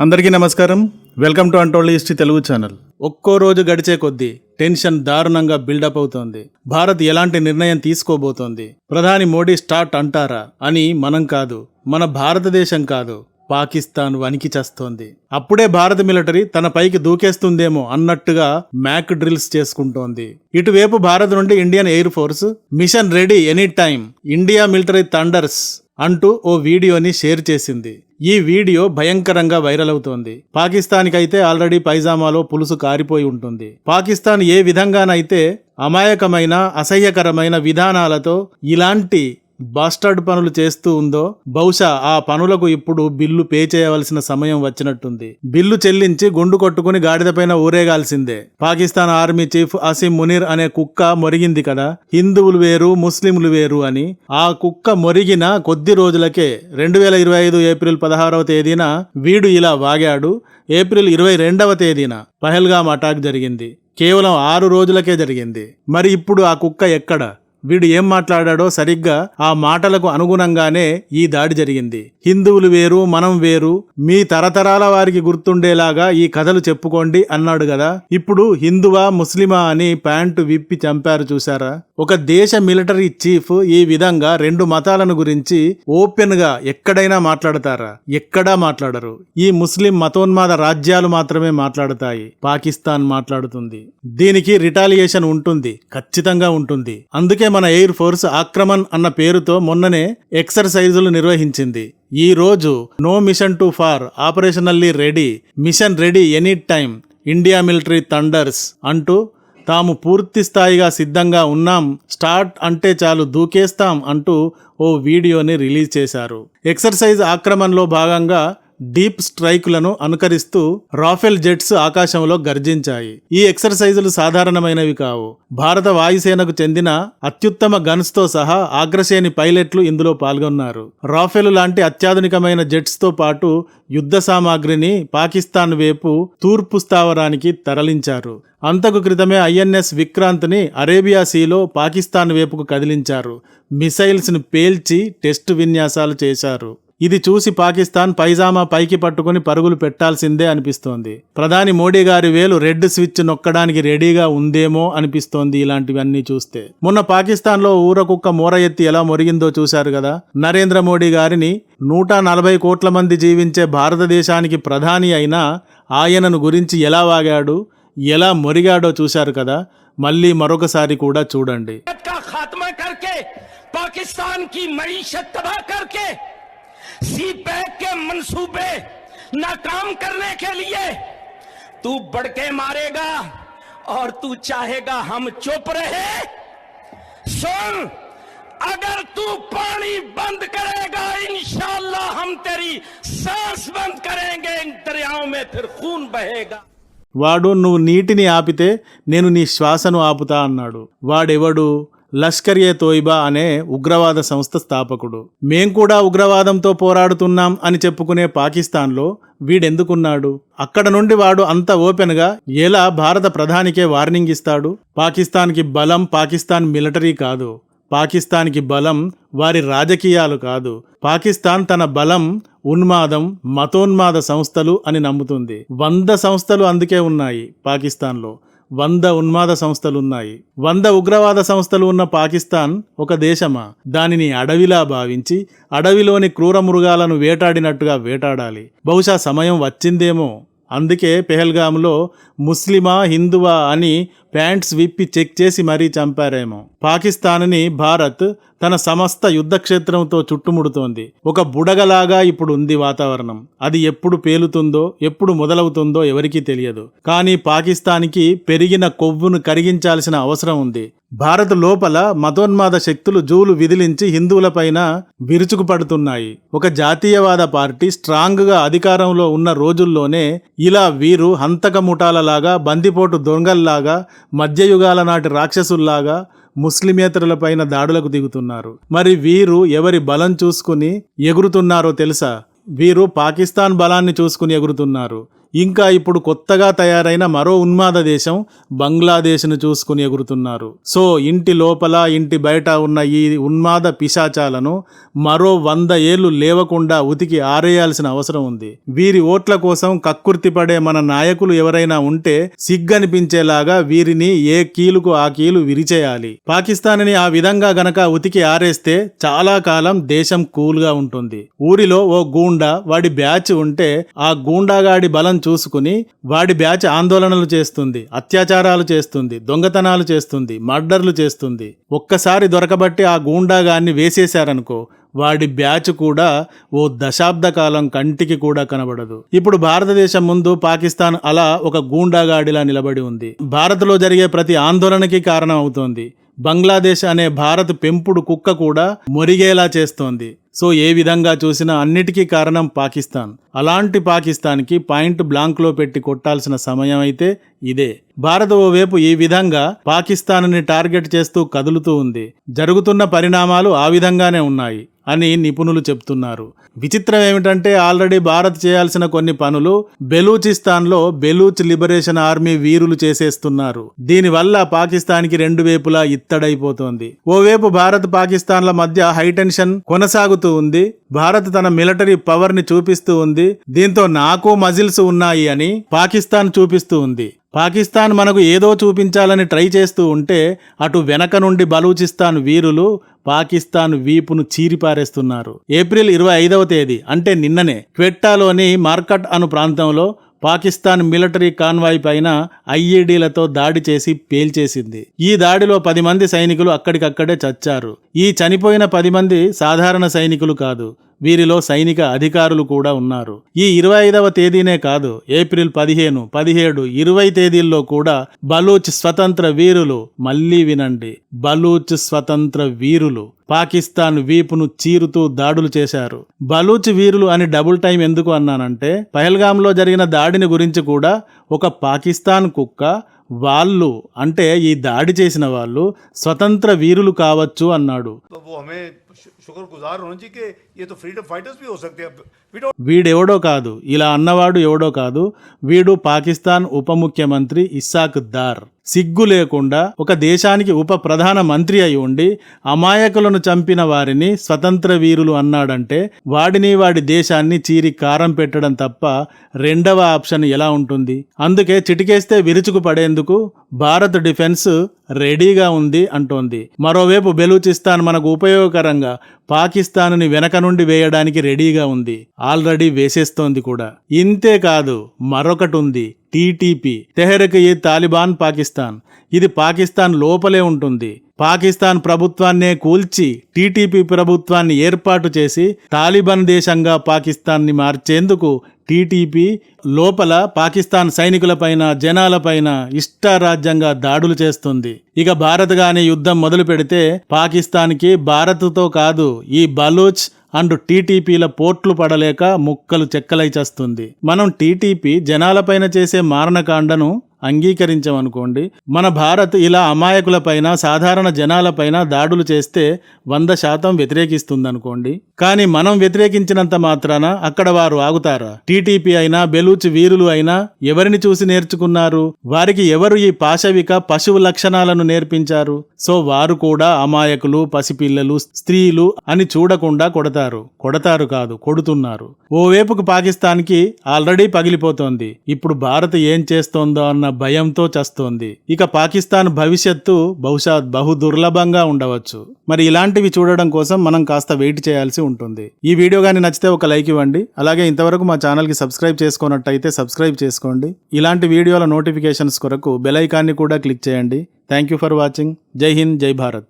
అందరికీ నమస్కారం. Welcome to అంటోళ్ళ హిస్టరీ తెలుగు ఛానల్. ఒక్కో రోజు గడిచే కొద్దీ టెన్షన్ దారుణంగా బిల్డప్ అవుతోంది. భారత్ ఎలాంటి నిర్ణయం తీసుకోబోతోంది? ప్రధాని మోడీ స్టార్ట్ అంటారా? అని మనం కాదు మన భారతదేశం కాదు పాకిస్తాన్ వణికి చేస్తోంది. అప్పుడే భారత మిలిటరీ తన పైకి దూకేస్తుందేమో అన్నట్టుగా మ్యాక్ డ్రిల్స్ చేసుకుంటోంది. ఇటువైపు భారత్ నుండి Indian Air Force mission ready any time India military thunders అంటూ ఓ వీడియోని షేర్ చేసింది. ఈ వీడియో భయంకరంగా వైరల్ అవుతోంది. పాకిస్తాన్కైతే ఆల్రెడీ పైజామాలో పులుసు కారిపోయి ఉంటుంది. పాకిస్తాన్ ఏ విధంగానైతే అమాయకమైన అసహ్యకరమైన విధానాలతో ఇలాంటి బాస్టర్డ్ పనులు చేస్తూ ఉందో బహుశా ఆ పనులకు ఇప్పుడు బిల్లు పే చేయవలసిన సమయం వచ్చినట్టుంది. బిల్లు చెల్లించి గుండు కొట్టుకుని గాడిదపైన ఊరేగాల్సిందే. పాకిస్తాన్ ఆర్మీ చీఫ్ అసీం మునీర్ అనే కుక్క మొరిగింది కదా. హిందువులు వేరు ముస్లింలు వేరు అని. ఆ కుక్క మొరిగిన కొద్ది రోజులకే రెండు వేల ఇరవై ఐదు ఏప్రిల్ పదహారవ తేదీన వీడు ఇలా వాగాడు. ఏప్రిల్ ఇరవై రెండవ తేదీన పహల్గామ్ అటాక్ జరిగింది. కేవలం ఆరు రోజులకే జరిగింది. మరి ఇప్పుడు ఆ కుక్క ఎక్కడ? వీడు ఏం మాట్లాడాడో సరిగ్గా ఆ మాటలకు అనుగుణంగానే ఈ దాడి జరిగింది. హిందువులు వేరు మనం వేరు మీ తరతరాల వారికి గుర్తుండేలాగా ఈ కథలు చెప్పుకోండి అన్నాడు కదా. ఇప్పుడు హిందువా ముస్లిమా అని ప్యాంటు విప్పి చంపారు చూసారా ఒక దేశ మిలిటరీ చీఫ్ ఈ విధంగా రెండు మతాలను గురించి ఓపెన్గా ఎక్కడైనా మాట్లాడతారా? ఎక్కడా మాట్లాడరు. ఈ ముస్లిం మతోన్మాద రాజ్యాలు మాత్రమే మాట్లాడతాయి. పాకిస్తాన్ మాట్లాడుతుంది. దీనికి రిటాలియేషన్ ఉంటుంది. ఖచ్చితంగా ఉంటుంది. అందుకే మన ఎయిర్ ఫోర్స్ ఆక్రమణ్ అన్న పేరుతో మొన్ననే ఎక్సర్సైజులు నిర్వహించింది. ఈ రోజు no mission too far operationally ready mission ready any time India military thunders అంటూ తాము పూర్తి స్థాయిగా సిద్ధంగా ఉన్నాం స్టార్ట్ అంటే చాలు దూకేస్తాం అంటూ ఓ వీడియోని రిలీజ్ చేశారు. ఎక్సర్సైజ్ ఆక్రమణలో భాగంగా డీప్ స్ట్రైకులను అనుకరిస్తూ రాఫెల్ జెట్స్ ఆకాశంలో గర్జించాయి. ఈ ఎక్సర్సైజులు సాధారణమైనవి కావు. భారత వాయుసేనకు చెందిన అత్యుత్తమ గన్స్తో సహా ఆగ్రశ్రేణి పైలట్లు ఇందులో పాల్గొన్నారు. రాఫెల్ లాంటి అత్యాధునికమైన జెట్స్తో పాటు యుద్ధ సామాగ్రిని పాకిస్తాన్ వైపు తూర్పు స్థావరానికి తరలించారు. అంతకు క్రితమే ఐఎన్ఎస్ విక్రాంత్ని అరేబియా సీలో పాకిస్తాన్ వైపుకు కదిలించారు. మిసైల్స్ను పేల్చి టెస్ట్ విన్యాసాలు చేశారు. ఇది చూసి పాకిస్తాన్ పైజామా పైకి పట్టుకుని పరుగులు పెట్టాల్సిందే అనిపిస్తోంది. ప్రధాని మోడీ గారి వేలు రెడ్ స్విచ్ నొక్కడానికి రెడీగా ఉందేమో అనిపిస్తోంది ఇలాంటివన్నీ చూస్తే. మొన్న పాకిస్తాన్లో ఊరకుక్క మూర ఎత్తి ఎలా మొరిగిందో చూశారు కదా? నరేంద్ర మోడీ గారిని నూట నలభై కోట్ల మంది జీవించే భారతదేశానికి ప్రధాని అయినా ఆయనను గురించి ఎలా వాగాడు ఎలా మొరిగాడో చూశారు కదా? మళ్ళీ మరొకసారి కూడా చూడండి. పాకిస్తాన్కి కర్కే सी पैक के मंसूबे नाकाम करने के लिए तू बढ़ के मारेगा और तू चाहेगा हम चुप रहे सुन अगर तू पानी बंद करेगा इंशाल्लाह हम तेरी सांस बंद करेंगे इन दरियाओं में फिर खून बहेगा వాడు నువ్వు నీటిని ఆపితే నేను నీ శ్వాసను ఆపుతా అన్నాడు వాడెవడు లష్కర్ ఏ తోయిబా అనే ఉగ్రవాద సంస్థ స్థాపకుడు. మేం కూడా ఉగ్రవాదంతో పోరాడుతున్నాం అని చెప్పుకునే పాకిస్తాన్లో వీడెందుకున్నాడు? అక్కడ నుండి వాడు అంత ఓపెన్గా ఎలా భారత ప్రధానికే వార్నింగ్ ఇస్తాడు? పాకిస్తాన్కి బలం పాకిస్తాన్ మిలిటరీ కాదు. పాకిస్తాన్కి బలం వారి రాజకీయాలు కాదు. పాకిస్తాన్ తన బలం ఉన్మాదం మతోన్మాద సంస్థలు అని నమ్ముతుంది. వంద సంస్థలు అందుకే ఉన్నాయి పాకిస్తాన్లో. వంద ఉన్మాద సంస్థలు ఉన్నాయి వంద ఉగ్రవాద సంస్థలు ఉన్న పాకిస్తాన్ ఒక దేశమా? దానిని అడవిలా భావించి అడవిలోని క్రూర మృగాలను వేటాడినట్టుగా వేటాడాలి. బహుశా సమయం వచ్చిందేమో. అందుకే పెహల్గాంలో ముస్లిమా హిందువా అని ప్యాంట్స్ విప్పి చెక్ చేసి మరీ చంపారేమో. పాకిస్తాన్ని భారత్ తన సమస్త యుద్ధ క్షేత్రంతో చుట్టుముడుతోంది. ఒక బుడగలాగా ఇప్పుడు ఉంది వాతావరణం. అది ఎప్పుడు పేలుతుందో ఎప్పుడు మొదలవుతుందో ఎవరికీ తెలియదు. కానీ పాకిస్తాన్కి పెరిగిన కొవ్వును కరిగించాల్సిన అవసరం ఉంది. భారత్ లోపల మతోన్మాద శక్తులు జూలు విదిలించి హిందువులపైన విరుచుకుపడుతున్నాయి. ఒక జాతీయవాద పార్టీ స్ట్రాంగ్గా అధికారంలో ఉన్న రోజుల్లోనే ఇలా వీరు హంతక ముఠాలలాగా బందిపోటు దొంగల్లాగా మధ్యయుగాల నాటి రాక్షసుల్లాగా ముస్లిమేతరులపైన దాడులకు దిగుతున్నారు. మరి వీరు ఎవరి బలం చూసుకుని ఎగురుతున్నారో తెలుసా? వీరు పాకిస్తాన్ బలాన్ని చూసుకుని ఎగురుతున్నారు. ఇంకా ఇప్పుడు కొత్తగా తయారైన మరో ఉన్మాద దేశం బంగ్లాదేశ్ను చూసుకుని ఎగురుతున్నారు. సో ఇంటి లోపల ఇంటి బయట ఉన్న ఈ ఉన్మాద పిశాచాలను మరో వంద ఏళ్ళు లేవకుండా ఉతికి ఆరేయాల్సిన అవసరం ఉంది. వీరి ఓట్ల కోసం కక్కుర్తి పడే మన నాయకులు ఎవరైనా ఉంటే సిగ్గనిపించేలాగా వీరిని ఏ కీలుకు ఆ కీలు విరిచేయాలి. పాకిస్తాన్ని ఆ విధంగా గనక ఉతికి ఆరేస్తే చాలా కాలం దేశం కూల్గా ఉంటుంది. ఊరిలో ఓ గూండా వాడి బ్యాచ్ ఉంటే ఆ గూండాగాడి బలం చూసుకుని వాడి బ్యాచ్ ఆందోళనలు చేస్తుంది అత్యాచారాలు చేస్తుంది దొంగతనాలు చేస్తుంది మర్డర్లు చేస్తుంది. ఒక్కసారి దొరకబట్టి ఆ గూండాగాన్ని వేసేశారనుకో వాడి బ్యాచ్ కూడా ఓ దశాబ్ద కాలం కంటికి కూడా కనబడదు. ఇప్పుడు భారతదేశం ముందు పాకిస్తాన్ అలా ఒక గూండాగాడిలా నిలబడి ఉంది. భారత్లో జరిగే ప్రతి ఆందోళనకి కారణం అవుతోంది. బంగ్లాదేశ్ అనే భారత్ పెంపుడు కుక్క కూడా మొరిగేలా చేస్తోంది. సో ఏ విధంగా చూసినా అన్నిటికీ కారణం పాకిస్తాన్. అలాంటి పాకిస్తాన్కి పాయింట్ బ్లాంక్లో పెట్టి కొట్టాల్సిన సమయం అయితే ఇదే. భారత్ ఓవైపు ఈ విధంగా పాకిస్తాన్ని టార్గెట్ చేస్తూ కదులుతూ ఉంది. జరుగుతున్న పరిణామాలు ఆ విధంగానే ఉన్నాయి. అని నిపుణులు చెప్తున్నారు. విచిత్రం ఏమిటంటే ఆల్రెడీ భారత్ చేయాల్సిన కొన్ని పనులు బెలూచిస్తాన్లో బెలూచ్ లిబరేషన్ ఆర్మీ వీరులు చేసేస్తున్నారు. దీనివల్ల పాకిస్తాన్కి రెండు వైపులా ఇత్తడైపోతోంది. ఓవైపు భారత్ పాకిస్తాన్ల మధ్య హైటెన్షన్ కొనసాగుతూ ఉంది. భారత్ తన మిలిటరీ పవర్ని చూపిస్తూ ఉంది. దీంతో నాకు మజిల్స్ ఉన్నాయి అని పాకిస్తాన్ చూపిస్తూ ఉంది. పాకిస్తాన్ మనకు ఏదో చూపించాలని ట్రై చేస్తూ ఉంటే అటు వెనక నుండి బలూచిస్తాన్ వీరులు పాకిస్తాన్ వీపును చీరిపారేస్తున్నారు. ఏప్రిల్ ఇరవై ఐదవ తేదీ అంటే నిన్ననే క్వెట్టాలోని మార్కట్ అను ప్రాంతంలో పాకిస్తాన్ మిలిటరీ కాన్వాయ్ పైన ఐఈడీలతో దాడి చేసి పేల్చేసింది. ఈ దాడిలో పది మంది సైనికులు అక్కడికక్కడే చచ్చారు. ఈ చనిపోయిన పది మంది సాధారణ సైనికులు కాదు. వీరిలో సైనిక అధికారులు కూడా ఉన్నారు. ఈ ఇరవై ఐదవ తేదీనే కాదు ఏప్రిల్ పదిహేను పదిహేడు ఇరవై తేదీల్లో కూడా బలూచ్ స్వతంత్ర వీరులు మళ్ళీ వినండి బలూచ్ స్వతంత్ర వీరులు. పాకిస్తాన్ వీపును చీరుతూ దాడులు చేశారు. బలూచ్ వీరులు అని డబుల్ టైం ఎందుకు అన్నానంటే పహల్గామ్లో జరిగిన దాడిని గురించి కూడా ఒక పాకిస్తాన్ కుక్క వాళ్ళు అంటే ఈ దాడి చేసిన వాళ్ళు స్వతంత్ర వీరులు కావచ్చు అన్నాడు. వీడెవడో కాదు ఇలా అన్నవాడు ఎవడో కాదు వీడు పాకిస్తాన్ ఉప ముఖ్యమంత్రి ఇస్సాక్ దార్. సిగ్గు లేకుండా ఒక దేశానికి ఉప ప్రధాన మంత్రి అయి ఉండి అమాయకులను చంపిన వారిని స్వతంత్ర వీరులు అన్నాడంటే వాడిని వాడి దేశాన్ని చీరి కారం పెట్టడం తప్ప రెండవ ఆప్షన్ ఎలా ఉంటుంది? అందుకే చిటికేస్తే విరుచుకు పడేందుకు భారత్ డిఫెన్స్ రెడీగా ఉంది అంటోంది. మరోవైపు బెలూచిస్తాన్ మనకు ఉపయోగకరంగా పాకిస్తాన్ని వెనక నుండి వేయడానికి రెడీగా ఉంది. ఆల్రెడీ వేసేస్తోంది కూడా. ఇంతే కాదు మరొకటి ఉంది టీటీపీ. తెహరక్ ఈ తాలిబాన్ పాకిస్తాన్. ఇది పాకిస్తాన్ లోపలే ఉంటుంది. పాకిస్తాన్ ప్రభుత్వాన్నే కూల్చి టీటీపీ ప్రభుత్వాన్ని ఏర్పాటు చేసి తాలిబాన్ దేశంగా పాకిస్తాన్ని మార్చేందుకు టీటీపీ లోపల పాకిస్తాన్ సైనికులపైన జనాలపైన ఇష్టారాజ్యంగా దాడులు చేస్తుంది. ఇక భారత్ గాని యుద్ధం మొదలు పెడితే పాకిస్తాన్కి భారత్తో కాదు ఈ బలూచ్ అండ్ టీటీపీల పోట్లు పడలేక ముక్కలు చెక్కలై చేస్తుంది. మనం టీటీపీ జనాలపైన చేసే మారణకాండను అంగీకరించమనుకోండి మన భారత్ ఇలా అమాయకులపైన సాధారణ జనాలపైన దాడులు చేస్తే వంద శాతం వ్యతిరేకిస్తుందనుకోండి. కానీ మనం వ్యతిరేకించినంత మాత్రాన అక్కడ వారు ఆగుతారా? టీటీపీ అయినా బెలూచ్ వీరులు అయినా ఎవరిని చూసి నేర్చుకున్నారు? వారికి ఎవరు ఈ పాశవిక పశువు లక్షణాలను నేర్పించారు? సో వారు కూడా అమాయకులు పసిపిల్లలు స్త్రీలు అని చూడకుండా కొడతారు. కొడతారు కాదు కొడుతున్నారు. ఓవేపుకు పాకిస్తాన్కి ఆల్రెడీ పగిలిపోతోంది. ఇప్పుడు భారత్ ఏం చేస్తోందో అన్న భయంతో చస్తోంది. ఇక పాకిస్తాన్ భవిష్యత్తు బహుశా బహు దుర్లభంగా ఉండవచ్చు. మరి ఇలాంటివి చూడడం కోసం మనం కాస్త వెయిట్ చేయాల్సి ఉంటుంది. ఈ వీడియో కానీ నచ్చితే ఒక లైక్ ఇవ్వండి. అలాగే ఇంతవరకు మా ఛానల్కి సబ్స్క్రైబ్ చేసుకున్నట్టయితే సబ్స్క్రైబ్ చేసుకోండి. ఇలాంటి వీడియోల నోటిఫికేషన్స్ కొరకు బెల్ ఐకాన్ని కూడా క్లిక్ చేయండి. Thank you for watching. జై హింద్ జై భారత్.